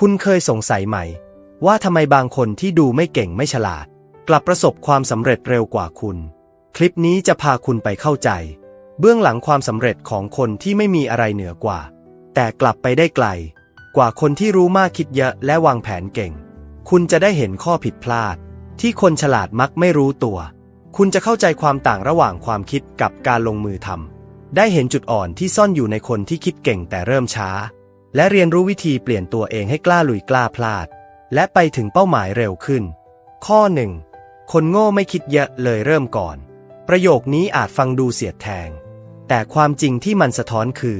คุณเคยสงสัยไหม ว่าทำไมบางคนที่ดูไม่เก่งไม่ฉลาด กลับประสบความสำเร็จเร็วกว่าคุณ คลิปนี้จะพาคุณไปเข้าใจ เบื้องหลังความสำเร็จของคนที่ไม่มีอะไรเหนือกว่า แต่กลับไปได้ไกล กว่าคนที่รู้มากคิดเยอะและวางแผนเก่ง คุณจะได้เห็นข้อผิดพลาด ที่คนฉลาดมักไม่รู้ตัว คุณจะเข้าใจความต่างระหว่างความคิดกับการลงมือทำได้เห็นจุดอ่อนที่ซ่อนอยู่ในคนที่คิดเก่งแต่เริ่มช้า และเรียนรู้วิธีเปลี่ยนตัวเองให้กล้าลุยกล้าพลาด และไปถึงเป้าหมายเร็วขึ้น ข้อหนึ่งคนโง่ไม่คิดเยอะเลยเริ่มก่อน ประโยคนี้อาจฟังดูเสียดแทง แต่ความจริงที่มันสะท้อนคือ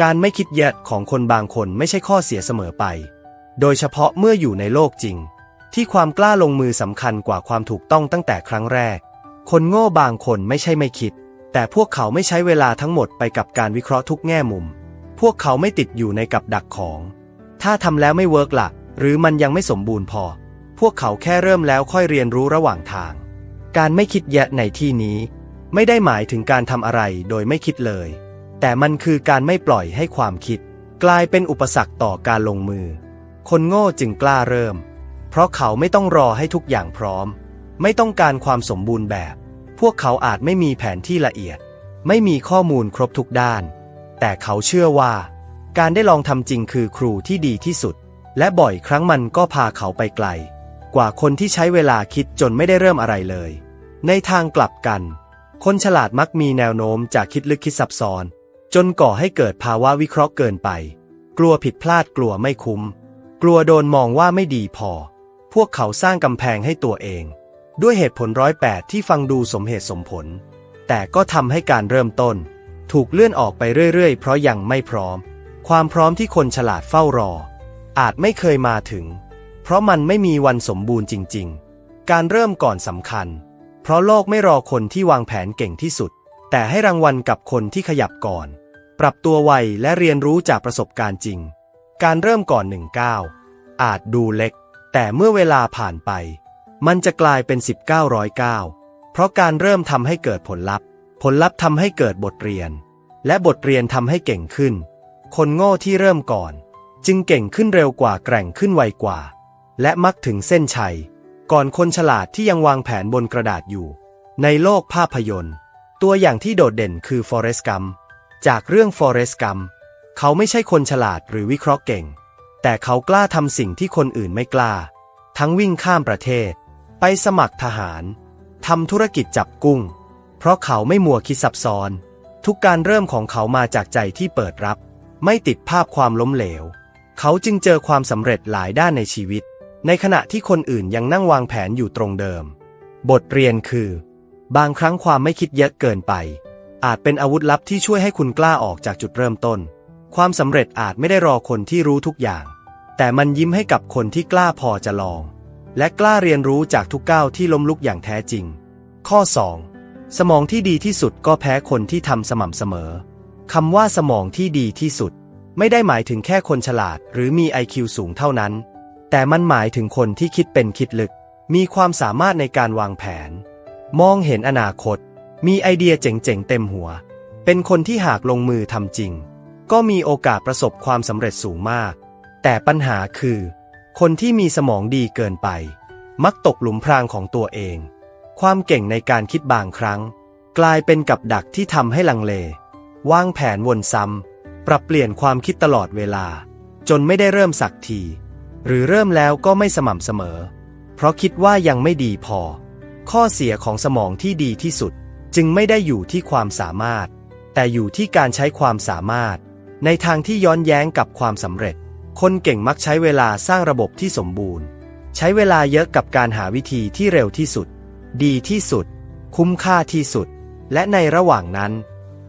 การไม่คิดเยอะของคนบางคนไม่ใช่ข้อเสียเสมอไป โดยเฉพาะเมื่ออยู่ในโลกจริง ที่ความกล้าลงมือสำคัญกว่าความถูกต้องตั้งแต่ครั้งแรก คนโง่บางคนไม่ใช่ไม่คิด แต่พวกเขาไม่ใช้เวลาทั้งหมดไปกับการวิเคราะห์ทุกแง่มุม วกเขาไม่ติดอยู่ในกับดักของ ถ้าทำแล้วไม่เวิร์กละหรือมันยังไม่สมบูรณ์พอ พวกเขาแค่เริ่มแล้วค่อยเรียนรู้ระหว่างทาง การไม่คิดแยะในที่นี้ ไม่ได้หมายถึงการทำอะไรโดยไม่คิดเลย แต่มันคือการไม่ปล่อยให้ความคิด กลายเป็นอุปสรรคต่อการลงมือ คนโง่จึงกล้าเริ่ม เพราะเขาไม่ต้องรอให้ทุกอย่างพร้อม ไม่ต้องการความสมบูรณ์แบบ พวกเขาอาจไม่มีแผนที่ละเอียด ไม่มีข้อมูลครบทุกด้าน แต่เขาเชื่อว่า การได้ลองทำจริงคือครูที่ดีที่สุด และบ่อยครั้งมันก็พาเขาไปไกล กว่าคนที่ใช้เวลาคิดจนไม่ได้เริ่มอะไรเลย ในทางกลับกัน คนฉลาดมักมีแนวโน้มจะคิดลึกคิดซับซ้อน จนก่อให้เกิดภาวะวิเคราะห์เกินไป กลัวผิดพลาดกลัวไม่คุ้ม กลัวโดนมองว่าไม่ดีพอ พวกเขาสร้างกำแพงให้ตัวเอง ด้วยเหตุผลร้อยแปดที่ฟังดูสมเหตุสมผล แต่ก็ทำให้การเริ่มต้น ถูกเลื่อนออกไปเรื่อยๆ เพราะยังไม่พร้อม ความพร้อมที่คนฉลาดเฝ้ารอ อาจไม่เคยมาถึง เพราะมันไม่มีวันสมบูรณ์จริง ๆ การเริ่มก่อนสำคัญ เพราะโลกไม่รอคนที่วางแผนเก่งที่สุด แต่ให้รางวัลกับคนที่ขยับก่อน ปรับตัวไวและเรียนรู้จากประสบการณ์จริง การเริ่มก่อนหนึ่งก้าวอาจดูเล็ก แต่เมื่อเวลาผ่านไป มันจะกลายเป็น 1909เพราะการเริ่มทำให้เกิดผลลัพธ์ ผลลัพธ์ทำให้เกิดบทเรียน และบทเรียนทำให้เก่งขึ้น คนโง่ที่เริ่มก่อน จึงเก่งขึ้นเร็วกว่าแกร่งขึ้นไวกว่า และมักถึงเส้นชัย ก่อนคนฉลาดที่ยังวางแผนบนกระดาษอยู่ ในโลกภาพยนตร์ ตัวอย่างที่โดดเด่นคือฟอเรสต์กัมจากเรื่องฟอเรสต์กัมเขาไม่ใช่คนฉลาดหรือวิเคราะห์เก่ง แต่เขากล้าทำสิ่งที่คนอื่นไม่กล้า ทั้งวิ่งข้ามประเทศ ไปสมัครทหารทำธุรกิจจับกุ้ง เพราะเขาไม่มัวคิดซับซ้อน ทุกการเริ่มของเขามาจากใจที่เปิดรับ ไม่ติดภาพความล้มเหลว เขาจึงเจอความสำเร็จหลายด้านในชีวิต ในขณะที่คนอื่นยังนั่งวางแผนอยู่ตรงเดิม บทเรียนคือ บางครั้งความไม่คิดเยอะเกินไป อาจเป็นอาวุธลับที่ช่วยให้คุณกล้าออกจากจุดเริ่มต้น ความสำเร็จอาจไม่ได้รอคนที่รู้ทุกอย่าง แต่มันยิ้มให้กับคนที่กล้าพอจะลอง และกล้าเรียนรู้จากทุกก้าวที่ล้มลุกอย่างแท้จริง ข้อ 2. สมองที่ดีที่สุดก็แพ้คนที่ทำสม่ำเสมอ คำว่าสมองที่ดีที่สุด ไม่ได้หมายถึงแค่คนฉลาด หรือมี IQ สูงเท่านั้น แต่มันหมายถึงคนที่คิดเป็นคิดลึก มีความสามารถในการวางแผน มองเห็นอนาคต มีไอเดียเจ๋งๆเต็มหัว เป็นคนที่หากลงมือทำจริง ก็มีโอกาสประสบความสำเร็จสูงมาก แต่ปัญหาคือ คนที่มีสมองดีเกินไป มักตกหลุมพรางของตัวเอง ความเก่งในการคิดบางครั้ง กลายเป็นกับดักที่ทำให้ลังเลวางแผนวนซ้ำปรับเปลี่ยนความคิดตลอดเวลา จนไม่ได้เริ่มสักที หรือเริ่มแล้วก็ไม่สม่ำเสมอ เพราะคิดว่ายังไม่ดีพอ ข้อเสียของสมองที่ดีที่สุด จึงไม่ได้อยู่ที่ความสามารถ แต่อยู่ที่การใช้ความสามารถ ในทางที่ย้อนแย้งกับความสำเร็จ คนเก่งมักใช้เวลาสร้างระบบที่สมบูรณ์ ใช้เวลาเยอะกับการหาวิธีที่เร็วที่สุด ดีที่สุด คุ้มค่าที่สุด และในระหว่างนั้น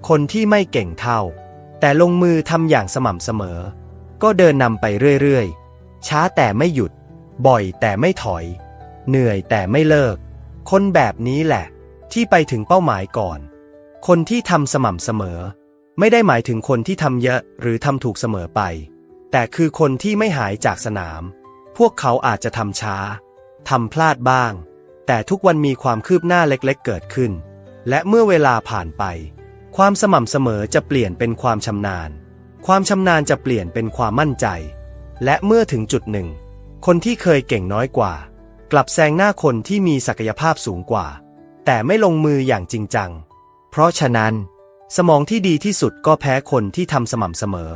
คนที่ไม่เก่งเท่า แต่ลงมือทำอย่างสม่ำเสมอ ก็เดินนำไปเรื่อยๆ ช้าแต่ไม่หยุด บ่อยแต่ไม่ถอย เหนื่อยแต่ไม่เลิก คนแบบนี้แหละ ที่ไปถึงเป้าหมายก่อน คนที่ทำสม่ำเสมอ ไม่ได้หมายถึงคนที่ทำเยอะหรือทำถูกเสมอไป แต่คือคนที่ไม่หายจากสนาม พวกเขาอาจจะทำช้าทำพลาดบ้าง แต่ทุกวันมีความคืบหน้าเล็กๆ เกิดขึ้น และเมื่อเวลาผ่านไป ความสม่ำเสมอจะเปลี่ยนเป็นความชำนาญ ความชำนาญจะเปลี่ยนเป็นความมั่นใจ และเมื่อถึงจุดหนึ่ง คนที่เคยเก่งน้อยกว่า กลับแซงหน้าคนที่มีศักยภาพสูงกว่า แต่ไม่ลงมืออย่างจริงจัง เพราะฉะนั้น สมองที่ดีที่สุดก็แพ้คนที่ทำสม่ำเสมอ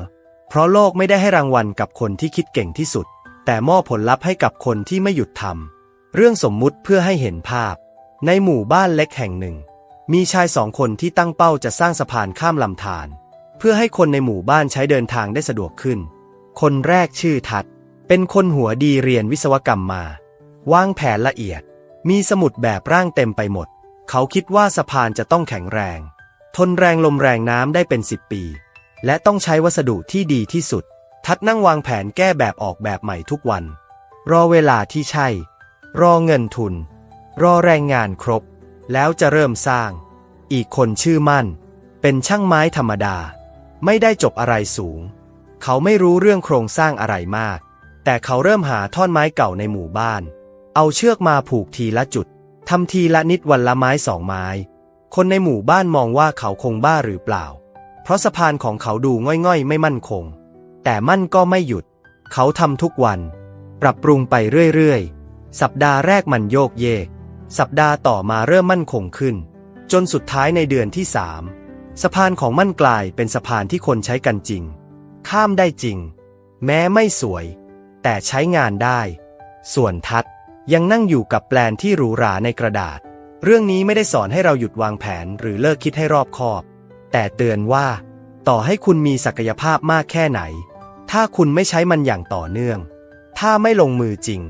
เพราะโลกไม่ได้ให้รางวัลกับคนที่คิดเก่งที่สุด แต่มอบผลลัพธ์ให้กับคนที่ไม่หยุดทำ เรื่องสมมุติเพื่อให้เห็นภาพ ในหมู่บ้านเล็กแห่งหนึ่ง มีชายสองคนที่ตั้งเป้าจะสร้างสะพานข้ามลำธารเพื่อให้คนในหมู่บ้านใช้เดินทางได้สะดวกขึ้น คนแรกชื่อทัด เป็นคนหัวดีเรียนวิศวกรรมมา วางแผนละเอียด มีสมุดแบบร่างเต็มไปหมด เขาคิดว่าสะพานจะต้องแข็งแรง ทนแรงลมแรงน้ำได้เป็นสิบปี และต้องใช้วัสดุที่ดีที่สุด ทัดนั่งวางแผนแก้แบบออกแบบใหม่ทุกวัน รอเวลาที่ใช่ รอเงินทุน รอแรงงานครบ แล้วจะเริ่มสร้าง อีกคนชื่อมั่น เป็นช่างไม้ธรรมดา ไม่ได้จบอะไรสูง เขาไม่รู้เรื่องโครงสร้างอะไรมาก แต่เขาเริ่มหาท่อนไม้เก่าในหมู่บ้าน เอาเชือกมาผูกทีละจุดทำทีละนิดวันละไม้สองไม้ คนในหมู่บ้านมองว่าเขาคงบ้าหรือเปล่า เพราะสะพานของเขาดูง่อยๆ ไม่มั่นคง แต่มั่นก็ไม่หยุด เขาทำทุกวัน ปรับปรุงไปเรื่อยๆ สัปดาห์แรกมันโยกเยก สัปดาห์ต่อมาเริ่มมั่นคงขึ้น จนสุดท้ายในเดือนที่สามสะพานของมั่นกลายเป็นสะพานที่คนใช้กันจริง ข้ามได้จริง แม้ไม่สวย แต่ใช้งานได้ ส่วนทัดยังนั่งอยู่กับแปลนที่หรูหราในกระดาษ เรื่องนี้ไม่ได้สอนให้เราหยุดวางแผนหรือเลิกคิดให้รอบคอบ แต่เตือนว่า ต่อให้คุณมีศักยภาพมากแค่ไหน ถ้าคุณไม่ใช้มันอย่างต่อเนื่อง ถ้าไม่ลงมือจริง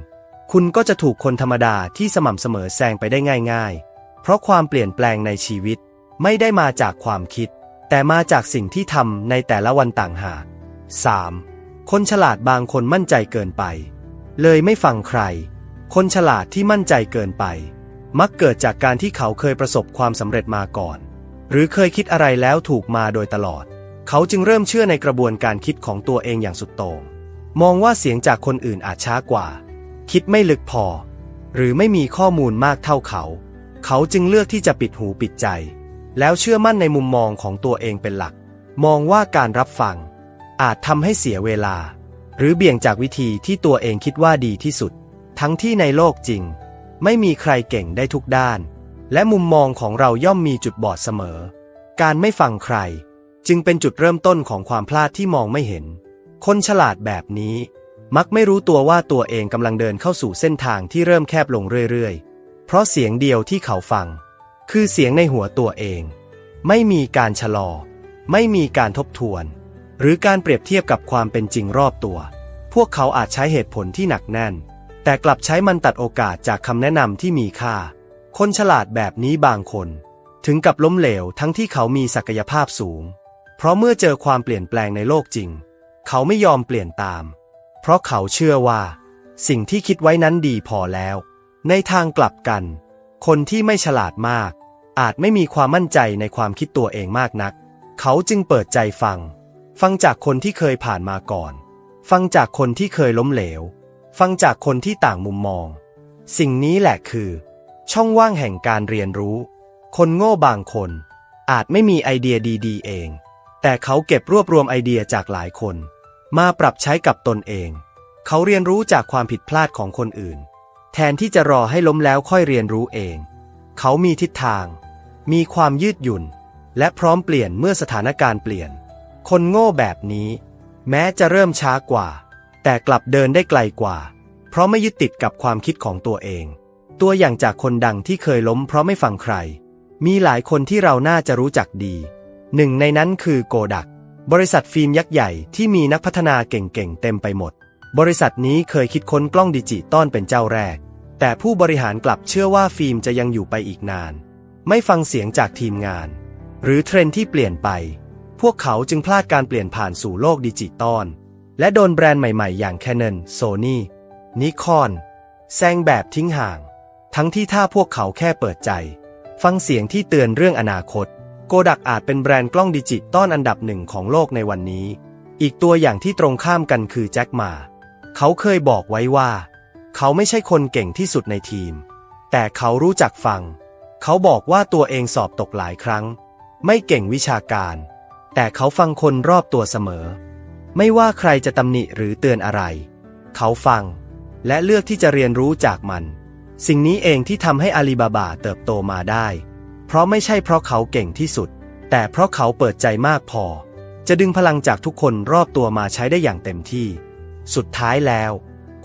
คุณก็จะถูกคนธรรมดาที่สม่ำเสมอแซงไปได้ง่ายๆ เพราะความเปลี่ยนแปลงในชีวิตไม่ได้มาจากความคิด แต่มาจากสิ่งที่ทำในแต่ละวันต่างหาก 3. คนฉลาดบางคนมั่นใจเกินไป เลยไม่ฟังใคร คนฉลาดที่มั่นใจเกินไป มักเกิดจากการที่เขาเคยประสบความสำเร็จมาก่อน หรือเคยคิดอะไรแล้วถูกมาโดยตลอด เขาจึงเริ่มเชื่อในกระบวนการคิดของตัวเองอย่างสุดโต่งมองว่าเสียงจากคนอื่นอาจช้ากว่า คิดไม่ลึกพอ หรือไม่มีข้อมูลมากเท่าเขา เขาจึงเลือกที่จะปิดหูปิดใจ แล้วเชื่อมั่นในมุมมองของตัวเองเป็นหลัก มองว่าการรับฟัง อาจทำให้เสียเวลา หรือเบี่ยงจากวิธีที่ตัวเองคิดว่าดีที่สุด ทั้งที่ในโลกจริง ไม่มีใครเก่งได้ทุกด้าน และมุมมองของเราย่อมมีจุดบอดเสมอ การไม่ฟังใคร จึงเป็นจุดเริ่มต้นของความพลาดที่มองไม่เห็น คนฉลาดแบบนี้ มักไม่รู้ตัวว่าตัวเองกำลังเดินเข้าสู่เส้นทางที่เริ่มแคบลงเรื่อยๆ เพราะเสียงเดียวที่เขาฟัง คือเสียงในหัวตัวเอง ไม่มีการชะลอ ไม่มีการทบทวน หรือการเปรียบเทียบกับความเป็นจริงรอบตัว พวกเขาอาจใช้เหตุผลที่หนักแน่น แต่กลับใช้มันตัดโอกาสจากคำแนะนำที่มีค่า คนฉลาดแบบนี้บางคน ถึงกับล้มเหลวทั้งที่เขามีศักยภาพสูง เพราะเมื่อเจอความเปลี่ยนแปลงในโลกจริง เขาไม่ยอมเปลี่ยนตาม เพราะเขาเชื่อว่า สิ่งที่คิดไว้นั้นดีพอแล้ว ในทางกลับกัน คนที่ไม่ฉลาดมาก อาจไม่มีความมั่นใจในความคิดตัวเองมากนัก เขาจึงเปิดใจฟัง ฟังจากคนที่เคยผ่านมาก่อน ฟังจากคนที่เคยล้มเหลว ฟังจากคนที่ต่างมุมมอง สิ่งนี้แหละคือ ช่องว่างแห่งการเรียนรู้ คนโง่บางคน อาจไม่มีไอเดียดี ๆ เอง แต่เขาเก็บรวบรวมไอเดียจากหลายคน มาปรับใช้กับตนเอง เขาเรียนรู้จากความผิดพลาดของคนอื่น แทนที่จะรอให้ล้มแล้วค่อยเรียนรู้เอง เขามีทิศทาง มีความยืดหยุ่น และพร้อมเปลี่ยนเมื่อสถานการณ์เปลี่ยน คนโง่แบบนี้ แม้จะเริ่มช้ากว่า แต่กลับเดินได้ไกลกว่า เพราะไม่ยึดติดกับความคิดของตัวเอง ตัวอย่างจากคนดังที่เคยล้มเพราะไม่ฟังใคร มีหลายคนที่เราน่าจะรู้จักดี หนึ่งในนั้นคือโกดัก บริษัทฟิล์มยักษ์ใหญ่ที่มีนักพัฒนาเก่งๆ เต็มไปหมด บริษัทนี้เคยคิดค้นกล้องดิจิตอลเป็นเจ้าแรก แต่ผู้บริหารกลับเชื่อว่าฟิล์มจะยังอยู่ไปอีกนาน ไม่ฟังเสียงจากทีมงาน หรือเทรนที่เปลี่ยนไป พวกเขาจึงพลาดการเปลี่ยนผ่านสู่โลกดิจิตอลและโดนแบรนด์ใหม่ๆ อย่าง Canon, Sony, Nikon แซงแบบทิ้งห่าง ทั้งที่ถ้าพวกเขาแค่เปิดใจ ฟังเสียงที่เตือนเรื่องอนาคต โกดักอาจเป็นแบรนด์กล้องดิจิตอลอันดับหนึ่งของโลกในวันนี้ อีกตัวอย่างที่ตรงข้ามกันคือแจ็คมา เขาเคยบอกไว้ว่า เขาไม่ใช่คนเก่งที่สุดในทีม แต่เขารู้จักฟัง เขาบอกว่าตัวเองสอบตกหลายครั้ง ไม่เก่งวิชาการ แต่เขาฟังคนรอบตัวเสมอ ไม่ว่าใครจะตำหนิหรือเตือนอะไร เขาฟัง และเลือกที่จะเรียนรู้จากมัน สิ่งนี้เองที่ทำให้อาลีบาบาเติบโตมาได้ เพราะไม่ใช่เพราะเขาเก่งที่สุด แต่เพราะเขาเปิดใจมากพอ จะดึงพลังจากทุกคนรอบตัวมาใช้ได้อย่างเต็มที่ สุดท้ายแล้ว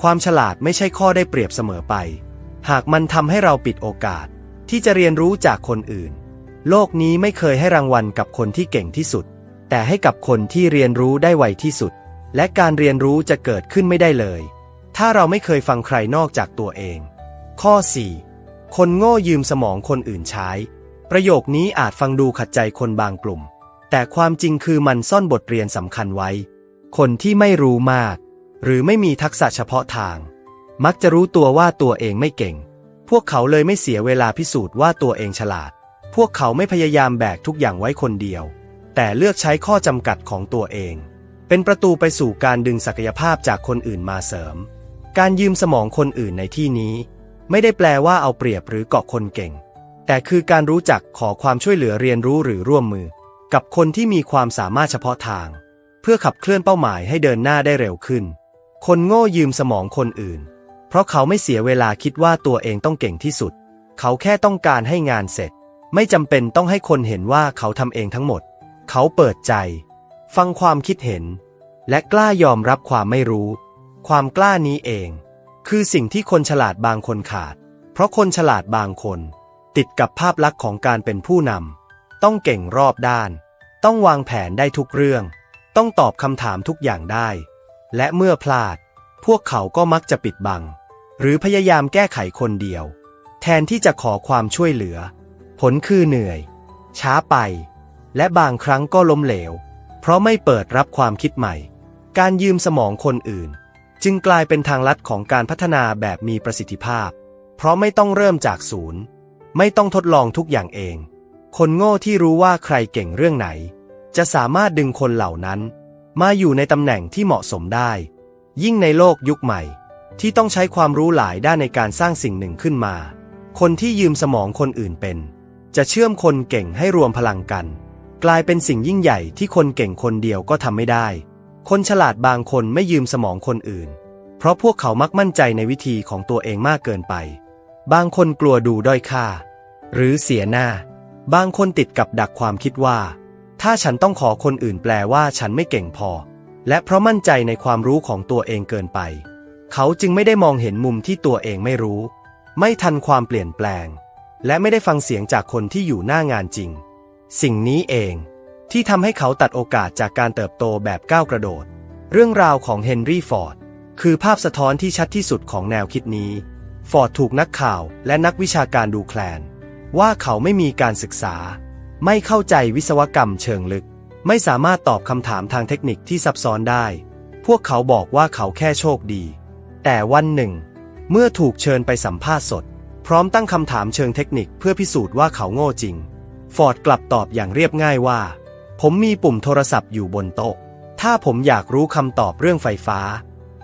ความฉลาดไม่ใช่ข้อได้เปรียบเสมอไป หากมันทำให้เราปิดโอกาส ที่จะเรียนรู้จากคนอื่น โลกนี้ไม่เคยให้รางวัลกับคนที่เก่งที่สุด แต่ให้กับคนที่เรียนรู้ได้ไวที่สุด และการเรียนรู้จะเกิดขึ้นไม่ได้เลย ถ้าเราไม่เคยฟังใครนอกจากตัวเอง ข้อ 4. คนโง่ยืมสมองคนอื่นใช้ ประโยคนี้อาจฟังดูขัดใจคนบางกลุ่ม แต่ความจริงคือมันซ่อนบทเรียนสำคัญไว้ คนที่ไม่รู้มาก หรือไม่มีทักษะเฉพาะทาง มักจะรู้ตัวว่าตัวเองไม่เก่ง พวกเขาเลยไม่เสียเวลาพิสูจน์ว่าตัวเองฉลาด พวกเขาไม่พยายามแบกทุกอย่างไว้คนเดียว แต่เลือกใช้ข้อจำกัดของตัวเอง เป็นประตูไปสู่การดึงศักยภาพจากคนอื่นมาเสริม การยืมสมองคนอื่นในที่นี้ ไม่ได้แปลว่าเอาเปรียบหรือเกาะคนเก่ง แต่คือการรู้จักขอความช่วยเหลือเรียนรู้หรือร่วมมือ กับคนที่มีความสามารถเฉพาะทาง เพื่อขับเคลื่อนเป้าหมายให้เดินหน้าได้เร็วขึ้น คนโง่ยืมสมองคนอื่น เพราะเขาไม่เสียเวลาคิดว่าตัวเองต้องเก่งที่สุด เขาแค่ต้องการให้งานเสร็จ ไม่จำเป็นต้องให้คนเห็นว่าเขาทำเองทั้งหมด เขาเปิดใจ ฟังความคิดเห็น และกล้ายอมรับความไม่รู้ ความกล้านี้เอง คือสิ่งที่คนฉลาดบางคนขาด เพราะคนฉลาดบางคน ติดกับภาพลักษณ์ของการเป็นผู้นำต้องเก่งรอบด้าน ต้องวางแผนได้ทุกเรื่อง ต้องตอบคำถามทุกอย่างได้ และเมื่อพลาด พวกเขาก็มักจะปิดบัง หรือพยายามแก้ไขคนเดียว แทนที่จะขอความช่วยเหลือ ผลคือเหนื่อย ช้าไป และบางครั้งก็ล้มเหลว เพราะไม่เปิดรับความคิดใหม่ การยืมสมองคนอื่น จึงกลายเป็นทางลัดของการพัฒนาแบบมีประสิทธิภาพ เพราะไม่ต้องเริ่มจากศูนย์ ไม่ต้องทดลองทุกอย่างเอง คนโง่ที่รู้ว่าใครเก่งเรื่องไหน จะสามารถดึงคนเหล่านั้น มาอยู่ในตำแหน่งที่เหมาะสมได้ ยิ่งในโลกยุคใหม่ ที่ต้องใช้ความรู้หลายด้านในการสร้างสิ่งหนึ่งขึ้นมา คนที่ยืมสมองคนอื่นเป็น จะเชื่อมคนเก่งให้รวมพลังกัน กลายเป็นสิ่งยิ่งใหญ่ที่คนเก่งคนเดียวก็ทำไม่ได้ คนฉลาดบางคนไม่ยืมสมองคนอื่น เพราะพวกเขามักมั่นใจในวิธีของตัวเองมากเกินไป บางคนกลัวดูด้อยค่า หรือเสียหน้า บางคนติดกับดักความคิดว่า ถ้าฉันต้องขอคนอื่นแปลว่าฉันไม่เก่งพอ และเพราะมั่นใจในความรู้ของตัวเองเกินไป เขาจึงไม่ได้มองเห็นมุมที่ตัวเองไม่รู้ ไม่ทันความเปลี่ยนแปลง และไม่ได้ฟังเสียงจากคนที่อยู่หน้างานจริง สิ่งนี้เองที่ทำให้เขาตัดโอกาสจากการเติบโตแบบก้าวกระโดด เรื่องราวของเฮนรี่ฟอร์ดคือภาพสะท้อนที่ชัดที่สุดของแนวคิดนี้ ฟอร์ดถูกนักข่าวและนักวิชาการดูแคลน ว่าเขาไม่มีการศึกษา ไม่เข้าใจวิศวกรรมเชิงลึก ไม่สามารถตอบคำถามทางเทคนิคที่ซับซ้อนได้ พวกเขาบอกว่าเขาแค่โชคดี แต่วันหนึ่ง เมื่อถูกเชิญไปสัมภาษณ์สด พร้อมตั้งคำถามเชิงเทคนิคเพื่อพิสูจน์ว่าเขาโง่จริง ฟอร์ดกลับตอบอย่างเรียบง่ายว่า ผมมีปุ่มโทรศัพท์อยู่บนโต๊ะ ถ้าผมอยากรู้คำตอบเรื่องไฟฟ้า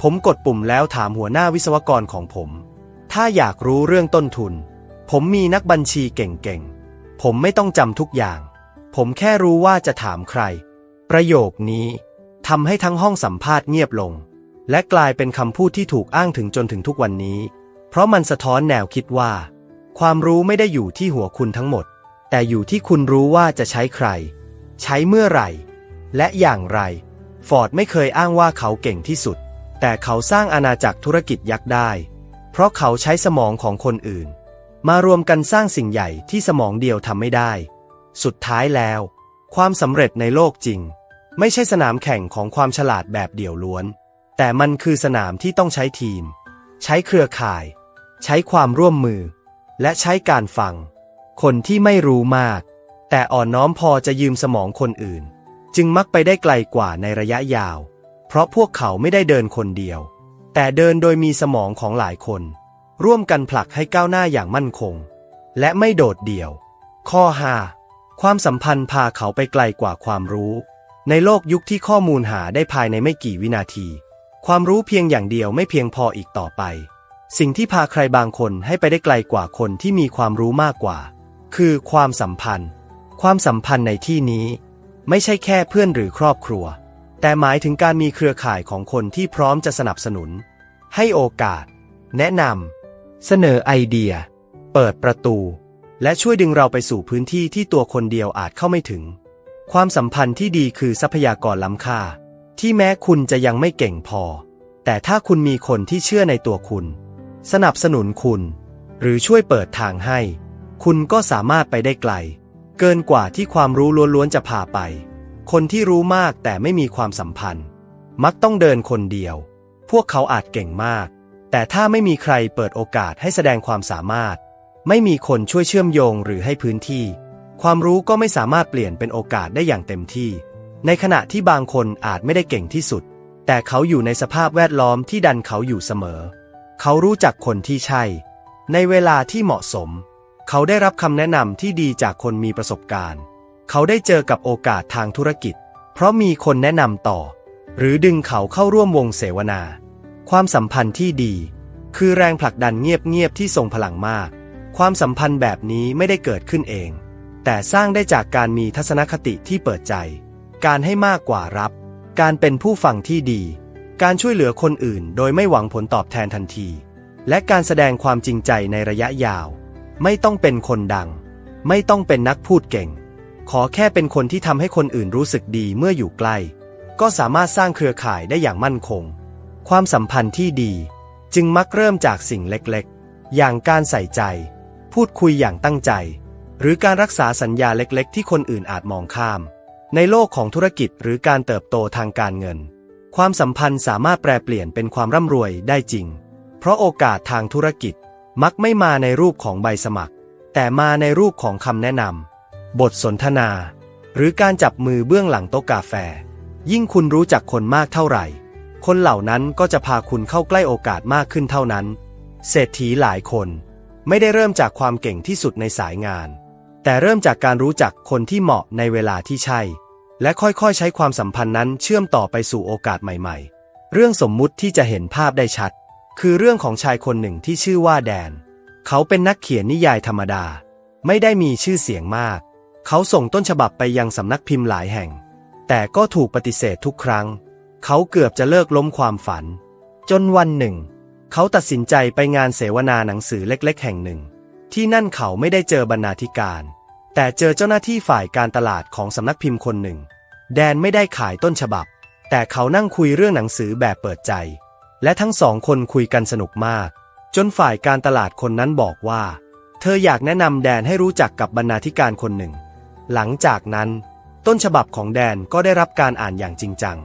ผมกดปุ่มแล้วถามหัวหน้าวิศวกรของผม ถ้าอยากรู้เรื่องต้นทุน ผมมีนักบัญชีเก่งๆ ผมไม่ต้องจำทุกอย่าง ผมแค่รู้ว่าจะถามใคร ประโยคนี้ทำให้ทั้งห้องสัมภาษณ์เงียบลง และกลายเป็นคำพูดที่ถูกอ้างถึงจนถึงทุกวันนี้ เพราะมันสะท้อนแนวคิดว่า ความรู้ไม่ได้อยู่ที่หัวคุณทั้งหมด แต่อยู่ที่คุณรู้ว่าจะใช้ใคร ใช้เมื่อไหร่ และอย่างไร ฟอร์ดไม่เคยอ้างว่าเขาเก่งที่สุด แต่เขาสร้างอาณาจักรธุรกิจยักษ์ได้ เพราะเขาใช้สมองของคนอื่น มารวมกันสร้างสิ่งใหญ่ที่สมองเดียวทำไม่ได้ สุดท้ายแล้ว ความสำเร็จในโลกจริง ไม่ใช่สนามแข่งของความฉลาดแบบเดี่ยวล้วน แต่มันคือสนามที่ต้องใช้ทีม ใช้เครือข่าย ใช้ความร่วมมือ และใช้การฟัง คนที่ไม่รู้มาก แต่อ่อนน้อมพอจะยืมสมองคนอื่น จึงมักไปได้ไกลกว่าในระยะยาว เพราะพวกเขาไม่ได้เดินคนเดียว แต่เดินโดยมีสมองของหลายคน ร่วมกันผลักให้ก้าวหน้าอย่างมั่นคง และไม่โดดเดี่ยว ข้อ 5. ความสัมพันธ์พาเขาไปไกลกว่าความรู้ ในโลกยุคที่ข้อมูลหาได้ภายในไม่กี่วินาที ความรู้เพียงอย่างเดียวไม่เพียงพออีกต่อไป สิ่งที่พาใครบางคนให้ไปได้ไกลกว่าคนที่มีความรู้มากกว่า คือความสัมพันธ์ ความสัมพันธ์ในที่นี้ ไม่ใช่แค่เพื่อนหรือครอบครัว แต่หมายถึงการมีเครือข่ายของคนที่พร้อมจะสนับสนุน ให้โอกาส แนะนำเสนอไอเดีย เปิดประตู และช่วยดึงเราไปสู่พื้นที่ที่ตัวคนเดียวอาจเข้าไม่ถึง ความสัมพันธ์ที่ดีคือทรัพยากรล้ำค่า ที่แม้คุณจะยังไม่เก่งพอ แต่ถ้าคุณมีคนที่เชื่อในตัวคุณ สนับสนุนคุณ หรือช่วยเปิดทางให้ คุณก็สามารถไปได้ไกล เกินกว่าที่ความรู้ล้วนๆจะพาไป คนที่รู้มากแต่ไม่มีความสัมพันธ์ มักต้องเดินคนเดียว พวกเขาอาจเก่งมาก แต่ถ้าไม่มีใครเปิดโอกาสให้แสดงความสามารถ ไม่มีคนช่วยเชื่อมโยงหรือให้พื้นที่ ความรู้ก็ไม่สามารถเปลี่ยนเป็นโอกาสได้อย่างเต็มที่ ในขณะที่บางคนอาจไม่ได้เก่งที่สุด แต่เขาอยู่ในสภาพแวดล้อมที่ดันเขาอยู่เสมอ เขารู้จักคนที่ใช่ ในเวลาที่เหมาะสม เขาได้รับคำแนะนำที่ดีจากคนมีประสบการณ์ เขาได้เจอกับโอกาสทางธุรกิจ เพราะมีคนแนะนำต่อ หรือดึงเขาเข้าร่วมวงเสวนา ความสัมพันธ์ที่ดี คือแรงผลักดันเงียบๆที่ทรงพลังมาก ความสัมพันธ์แบบนี้ไม่ได้เกิดขึ้นเอง แต่สร้างได้จากการมีทัศนคติที่เปิดใจ การให้มากกว่ารับ การเป็นผู้ฟังที่ดี การช่วยเหลือคนอื่น โดยไม่หวังผลตอบแทนทันที และการแสดงความจริงใจในระยะยาว ไม่ต้องเป็นคนดัง ไม่ต้องเป็นนักพูดเก่ง ขอแค่เป็นคนที่ทำให้คนอื่นรู้สึกดีเมื่ออยู่ใกล้ ก็สามารถสร้างเครือข่ายได้อย่างมั่นคง ความสัมพันธ์ที่ดี จึงมักเริ่มจากสิ่งเล็กๆ อย่างการใส่ใจ พูดคุยอย่างตั้งใจ หรือการรักษาสัญญาเล็กๆ ที่คนอื่นอาจมองข้าม ในโลกของธุรกิจหรือการเติบโตทางการเงิน ความสัมพันธ์สามารถแปลเปลี่ยนเป็นความร่ำรวยได้จริง เพราะโอกาสทางธุรกิจมักไม่มาในรูปของใบสมัคร แต่มาในรูปของคำแนะนำ บทสนทนา หรือการจับมือเบื้องหลังโต๊ะกาแฟ ยิ่งคุณรู้จักคนมากเท่าไหร่ คนเหล่านั้นก็จะพาคุณเข้าใกล้โอกาสมากขึ้นเท่านั้น เศรษฐีหลายคน ไม่ได้เริ่มจากความเก่งที่สุดในสายงาน แต่เริ่มจากการรู้จักคนที่เหมาะในเวลาที่ใช่ และค่อยๆใช้ความสัมพันธ์นั้นเชื่อมต่อไปสู่โอกาสใหม่ ๆ เรื่องสมมุติที่จะเห็นภาพได้ชัด คือเรื่องของชายคนหนึ่งที่ชื่อว่าแดน เขาเป็นนักเขียนนิยายธรรมดา ไม่ได้มีชื่อเสียงมาก เขาส่งต้นฉบับไปยังสำนักพิมพ์หลายแห่ง แต่ก็ถูกปฏิเสธทุกครั้ง เขาเกือบจะเลิกล้มความฝัน จนวันหนึ่ง เขาตัดสินใจไปงานเสวนาหนังสือเล็กๆ แห่งหนึ่ง ที่นั่นเขาไม่ได้เจอบรรณาธิการ แต่เจอเจ้าหน้าที่ฝ่ายการตลาดของสำนักพิมพ์คนหนึ่ง แดนไม่ได้ขายต้นฉบับ แต่เขานั่งคุยเรื่องหนังสือแบบเปิดใจ และทั้งสองคนคุยกันสนุกมาก จนฝ่ายการตลาดคนนั้นบอกว่า เธออยากแนะนำแดนให้รู้จักกับบรรณาธิการคนหนึ่ง หลังจากนั้น ต้นฉบับของแดนก็ได้รับการอ่านอย่างจริงจัง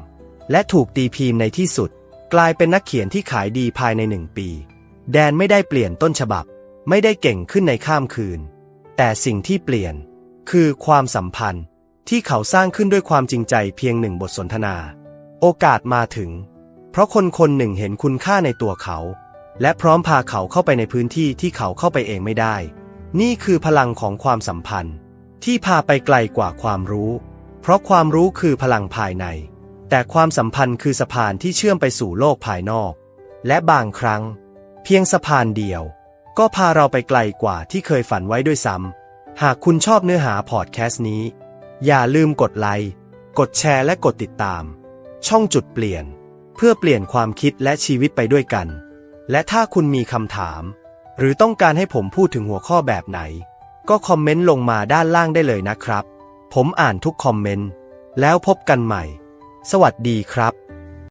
และถูกตีพิมพ์ในที่สุด กลายเป็นนักเขียนที่ขายดีภายในหนึ่งปี แดนไม่ได้เปลี่ยนต้นฉบับ ไม่ได้เก่งขึ้นในข้ามคืน แต่สิ่งที่เปลี่ยน คือความสัมพันธ์ที่เขาสร้างขึ้นด้วยความจริงใจเพียงหนึ่งบทสนทนา โอกาสมาถึง เพราะคนคนหนึ่งเห็นคุณค่าในตัวเขา และพร้อมพาเขาเข้าไปในพื้นที่ที่เขาเข้าไปเองไม่ได้ นี่คือพลังของความสัมพันธ์ ที่พาไปไกลกว่าความรู้ เพราะความรู้คือพลังภายใน แต่ความสัมพันธ์คือสะพานที่เชื่อมไปสู่โลกภายนอก และบางครั้ง เพียงสะพานเดียว ก็พาเราไปไกลกว่าที่เคยฝันไว้ด้วยซ้ำ หากคุณชอบเนื้อหาพอดแคสต์นี้ อย่าลืมกดไลค์ กดแชร์และกดติดตาม ช่องจุดเปลี่ยน เพื่อเปลี่ยนความคิดและชีวิตไปด้วยกัน และถ้าคุณมีคำถาม หรือต้องการให้ผมพูดถึงหัวข้อแบบไหน ก็คอมเมนต์ลงมาด้านล่างได้เลยนะครับ ผมอ่านทุกคอมเมนต์ แล้วพบกันใหม่ สวัสดีครับ